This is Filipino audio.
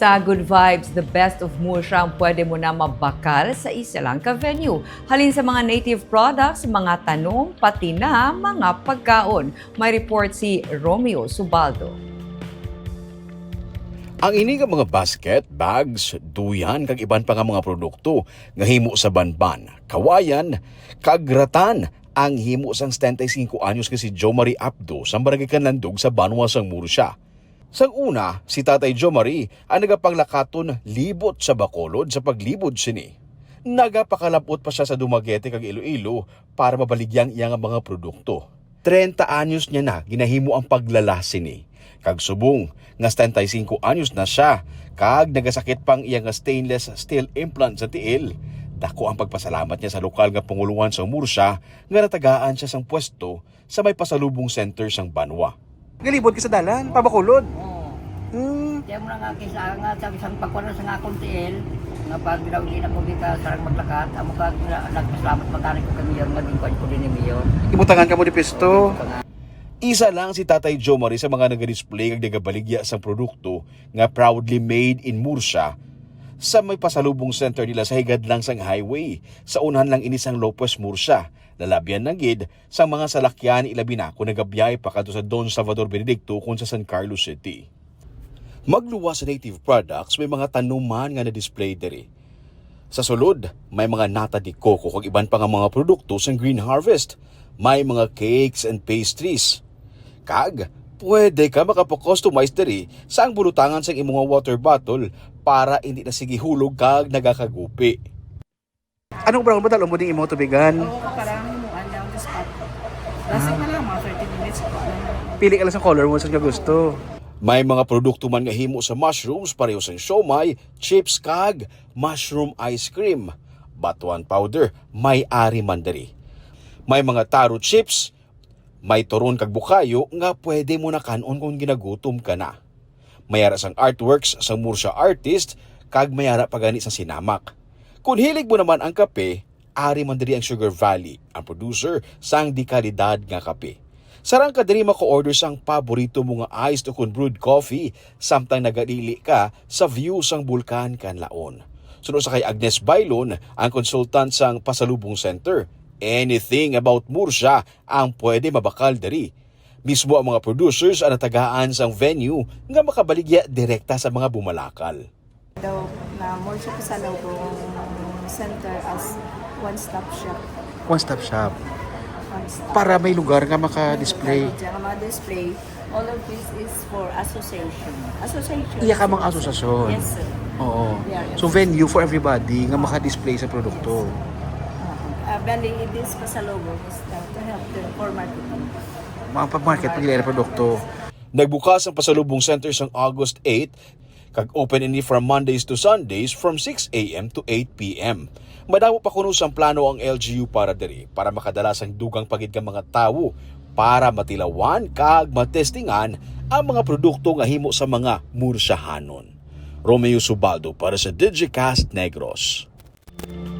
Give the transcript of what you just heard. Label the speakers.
Speaker 1: Sa Good Vibes, the best of Murcia ang pwede mo na mabakal sa isa lang ka venue. Halin sa mga native products, mga tanong, pati na mga pagkaon. May report si Romeo Subaldo.
Speaker 2: Ang ini nga mga basket, bags, duyan kag iban pa nga mga produkto nga himo sa banban, kawayan, kagratan ang himo sang 75 anyos nga si Jo Marie Abdo sa barangay Kanlandog sa Banwa sang Murcia. Sang una, si Tatay Jo Marie ang nagapanglakaton libot sa Bacolod sa paglibot sini. Nagapakalapot pa siya sa Dumaguete kag Iloilo para mabaligyang iya nga mga produkto. 30 anyos niya na ginahimo ang paglalasi ni. Kag subong nga 75 anyos na siya kag nagasakit pang iya nga stainless steel implant sa tiil. Dako ang pagpasalamat niya sa lokal nga panguluhan sa Murcia nga natagaan siya sang pwesto sa may pasalubong center sang Banwa.
Speaker 3: Galibot ka sa dalan, pabakulod.
Speaker 4: Kaya mo na nga kisa nga sa isang pagkuhan sa nga akong tiil, nga pag hindi na ko ka sarang maglakat, amo ka na- nagpasalamat magkano ko kami yung madingkuan ko din ni Mayor.
Speaker 3: Imutangan ka mo di pisto.
Speaker 2: Isa lang si Tatay Joe Marie sa mga nag-display kag nagabaligya sa produkto nga proudly made in Murcia sa may pasalubong center nila sa higad lang sang highway. Sa unahan lang inisang Lopez Murcia. Lalabyan ng gid sa mga salakyan ilabi na kung nagabiyay pa kadto sa Don Salvador Benedicto kung sa San Carlos City. Magluwa sa native products, may mga tanuman nga na-display diri. Sa sulod, may mga nata di coco kag iban pa nga mga produkto sa Green Harvest. May mga cakes and pastries. Kag, pwede ka makapo-customize diri sa ang bulutangan sa imong water bottle para hindi na sige hulog kag nagakagupi.
Speaker 3: Anong brown ba talo mo ding imo tubigan?
Speaker 4: Oo, kakarami mo, ano ang spot. Lasing na lang, mga 30 minutes ko.
Speaker 3: Pili ka lang sa color mo sa gusto.
Speaker 2: May mga produkto man nga himo sa mushrooms pareho sa siomay, chips kag mushroom ice cream. Batuan powder, may ari man diri. May mga taro chips, may turon kag bukayo nga pwede mo na kanon kung ginagutom ka na. Mayara sang artworks sa Murcia artist kag mayara pa gani sa sinamak. Kung hilig mo naman ang kape, ari man diri ang Sugar Valley, ang producer sang di kalidad nga kape. Sarang ka diri mako-order sang paborito mo nga iced o kun brewed coffee samtang nagadili ka sa view sang bulkan Kanlaon. Sunod sa kay Agnes Bailon, ang consultant sang Pasalubong Center. Anything about Murcia ang pwede mabakal diri. Mismo ang mga producers ang natagaan sang venue nga makabaligya direkta sa mga bumalakal.
Speaker 5: daw na sa loob center as one-stop shop.
Speaker 3: One stop shop. Para may lugar nga maka-display.
Speaker 5: Diyan ang mga display. All of this is for association. Association.
Speaker 3: Iya ka mga asosasyon.
Speaker 5: Yes, sir.
Speaker 3: Oo.
Speaker 5: Yeah, yes.
Speaker 3: So venue for everybody nga maka-display sa produkto.
Speaker 5: Uh, bali, this pasalubong is to help them for marketing.
Speaker 3: Mga pag-market pag ng produkto.
Speaker 2: Nagbukas ang pasalubong center sang August 8 kag open ini from Mondays to Sundays from 6 a.m. to 8 p.m. Madamo pa kuno sang plano ang LGU para diri para makadala sang dugang pagid ka mga tawo para matilawan kag matestingan ang mga produkto nga himo sa mga Mursahanon. Romeo Subaldo para sa Digicast Negros.